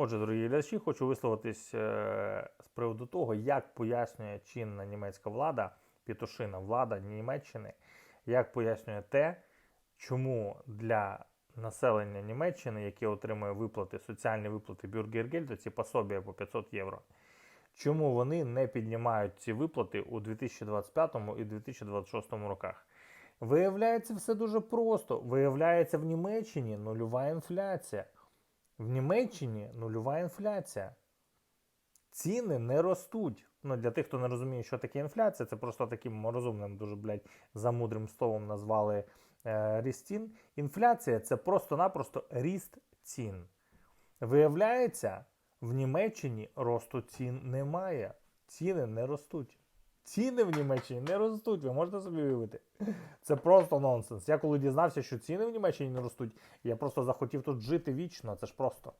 Отже, дорогі глядачі, хочу висловитись е, з приводу того, як пояснює чинна німецька влада, пітушина влада Німеччини, як пояснює те, чому для населення Німеччини, яке отримує виплати, соціальні виплати Бюргергельда, ці пособія по 500 євро, чому вони не піднімають ці виплати у 2025 і 2026 роках. Виявляється, все дуже просто. Виявляється, в Німеччині нульова інфляція. В Німеччині нульова інфляція. Ціни не ростуть. Ну, для тих, хто не розуміє, що таке інфляція, це просто таким розумним, дуже блядь, замудрим словом назвали е, ріст цін. Інфляція це просто-напросто ріст цін. Виявляється, в Німеччині росту цін немає. Ціни не ростуть. Ціни в Німеччині не ростуть, ви можете собі уявити. Це просто нонсенс. Я коли дізнався, що ціни в Німеччині не ростуть, я просто захотів тут жити вічно. Це ж просто.